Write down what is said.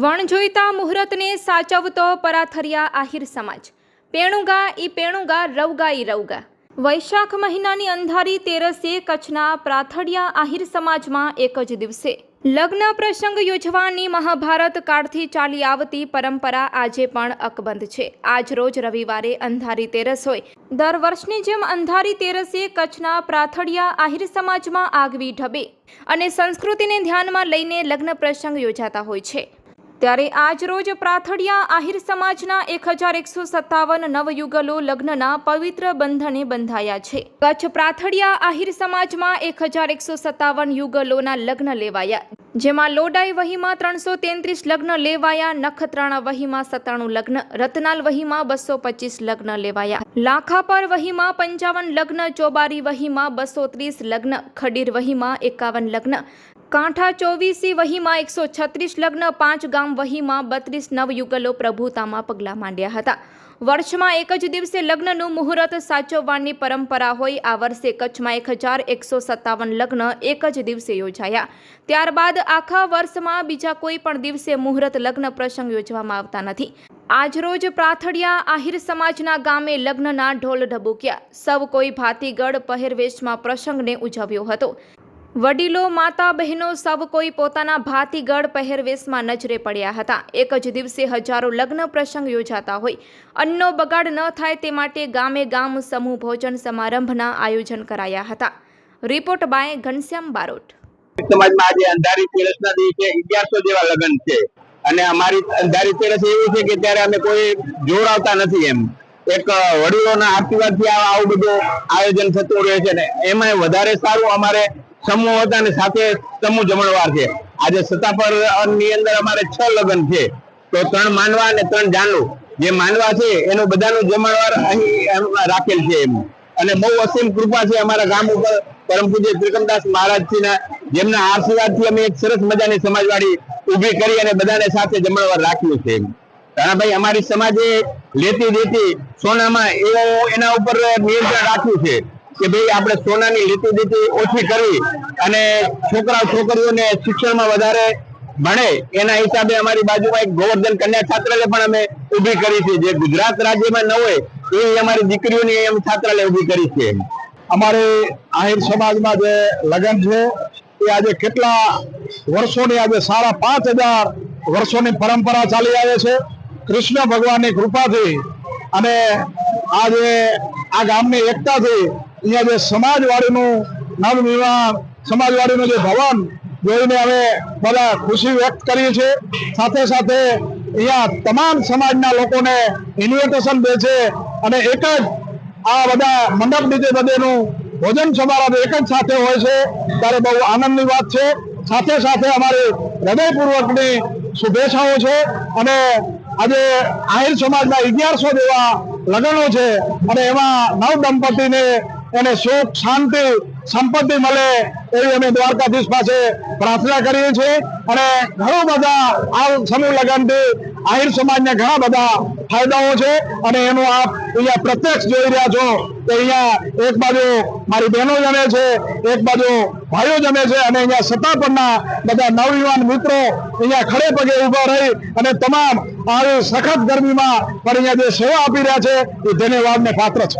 વણ જોઈતા મુહૂર્તને સાચવતો પરાથરિયા આહિર સમાજ. પેણુગા ઈ પેણુગા, રવગા ઈ રવગા. વૈશાખ મહિનાની અંધારી તેરસે કચ્છના પ્રાથડિયા આહિર સમાજમાં એક જ દિવસે. લગ્ન પ્રસંગ યોજવાની મહાભારત કાળથી ચાલી આવતી પરંપરા આજે પણ અકબંધ છે. આજ રોજ રવિવારે અંધારી તેરસ હોય. દર વર્ષની જેમ અંધારી તેરસે કચ્છના પ્રાથડિયા આહિર સમાજમાં આગવી ઢબે. અને સંસ્કૃતિને ધ્યાનમાં લઈને લગ્ન પ્રસંગ યોજાતા હોય છે. ત્યારે આજ રોજ પ્રાથડિયા આહિર સમાજના એક હજાર એકસો સત્તાવન નવયુગલો લગ્નના પવિત્ર બંધને બંધાયા છે. કચ્છ પ્રાથડિયા આહિર સમાજમાં એક હજાર એકસો સત્તાવન યુગલોના લગ્ન લેવાયા. જેમાં લોડાઈ વહીમાં ત્રણસો તેત્રીસ લગ્ન લેવાયા, નખત્રાણા વહીમાં સત્તાણું લગ્ન, રતનાલ વહીમાં બસો પચીસ લગ્ન લેવાયા. લાખાપર વહીમાં પંચાવન લગ્ન, ચોબારી વહીમાં બસો ત્રીસ લગ્ન, ખડીર વહીમાં એકાવન લગ્ન કાંઠા ચોવીસી વહીમાં એકસો છત્રીસ લગ્ન, પાંચ ગામ વહીમાં બત્રીસ નવયુગલો પ્રભુતામાં પગલાં માંડ્યા હતા. વર્ષમાં એક જ દિવસે લગ્નનું મુહૂર્ત સાચવવાની પરંપરા હોય, આ વર્ષે કચ્છમાં એક હજાર એકસો સત્તાવન લગ્ન એક જ દિવસે યોજાયા. ત્યારબાદ આખા વર્ષમાં બીજા કોઈ પણ દિવસે મુહૂર્ત લગ્ન પ્રસંગ યોજવામાં આવતા નથી. આજરોજ પ્રાથડિયા આહિર સમાજના ગામે લગ્નના ઢોલ ઢબુક્યા. સૌ કોઈ ભાતીગઢ પહેરવેશમાં પ્રસંગને ઉજવ્યો હતો. વડીલો, માતા બહેનો સૌ કોઈ પોતાના ભાતીગઢ પહેરવેશમાં નજરે પડ્યા હતા. એક જ દિવસે હજારો લગ્ન પ્રસંગ યોજાતા હોય. અન્નનો બગાડ ન થાય તે માટે ગામે ગામ સમૂહ ભોજન સમારંભના આયોજન કરાયા હતા. Report by Ghanshyam Barot. સમાજમાં આજે અંધારી તેરસના દિવસે અગિયારસો જેવા લગ્ન છે. અને અમારી અંધારી તેરસ એવી છે કે ત્યારે અમે કોઈ જોડાવતા નથી એમ. એક વડીલોના આશીર્વાદથી આવું બધું આયોજન થતું રહે છે ને એમાં વધારે સારું અમારે સમૂહ હતા અને સાથે સમૂહ જમણવાર છે. આજે સત્તાપરની અંદર અમારે છ લગ્ન છે. તો ત્રણ માનવા અને ત્રણ જાનુ જે માનવા છે, એનું બધાનું જમણવાર અહીં રાખેલ છે એમ. અને બહુ અસીમ કૃપા છે અમારા ગામ ઉપર પરમ પૂજ્ય ત્રિકમદાસ મહારાજજીના, જેમના આશીર્વાદથી અમે એક સરસ મજાની સમાજવાડી ઊભી કરી અને બધાને સાથે જમણવાર રાખ્યું છે રાણાભાઈ, અમારી સમાજે લેતી દેતી સોનામાં એવો એના ઉપર નિયંત્રણ રાખ્યું છે. કે ભાઈ આપણે સોનાની લીટી દેતી ઓછી કરવી અને છોકરા છોકરીઓને શિક્ષણમાં વધારે ભણે, એના હિસાબે અમારી બાજુમાં એક ગોવર્ધન કન્યા છાત્રાલય પણ અમે ઊભી કરી છે. જે ગુજરાત રાજ્યમાં ન હોય એવી અમારી દીકરીઓની એમ છાત્રાલય ઊભી કરી છે. અમારે આહિર સમાજમાં જે લગ્ન છે, એ આજે કેટલા વર્ષોની, આજે સાડા પાંચ હજાર વર્ષોની પરંપરા ચાલી આવે છે. કૃષ્ણ ભગવાનની કૃપાથી અને આજે આ ગામની એકતાથી અહીંયા જે સમાજવાડીનું નવનિર્માણ સમાજવાડીનું જે ભવન જોઈને અમે બધા ખુશી વ્યક્ત કરીએ છીએ. સાથે સાથે અહીંયા તમામ સમાજના લોકોને ઇન્વિટેશન દે છે અને એક જ આ બધા મંડપ નીચે બધેનું ભોજન સમારંભ એક જ સાથે હોય છે. ત્યારે બહુ આનંદની વાત છે. સાથે સાથે અમારી હૃદયપૂર્વકની શુભેચ્છાઓ છે અને આજે આહિર સમાજના અગિયારસો જેવા લગ્નો છે અને એમાં નવ દંપતીને એને સુખ, શાંતિ, સંપત્તિ મળે એવી અમે દ્વારકાધીશ પાસે પ્રાર્થના કરીએ છીએ. અને ઘણા બધા આ સમૂહ લગ્નથી આહિર સમાજને ઘણા બધા ફાયદાઓ છે. અને એનું આપ અહીંયા પ્રત્યક્ષ જોઈ રહ્યા છો કે અહીંયા એક બાજુ મારી બહેનો જમે છે, એક બાજુ ભાઈઓ જમે છે અને અહીંયા સત્તાપણના બધા નવયુવાન મિત્રો અહીંયા ખડે પગે ઊભા રહી અને તમામ આવી સખત ગરમીમાં પણ અહીંયા જે સેવા આપી રહ્યા છે, એ ધન્યવાદને પાત્ર છે.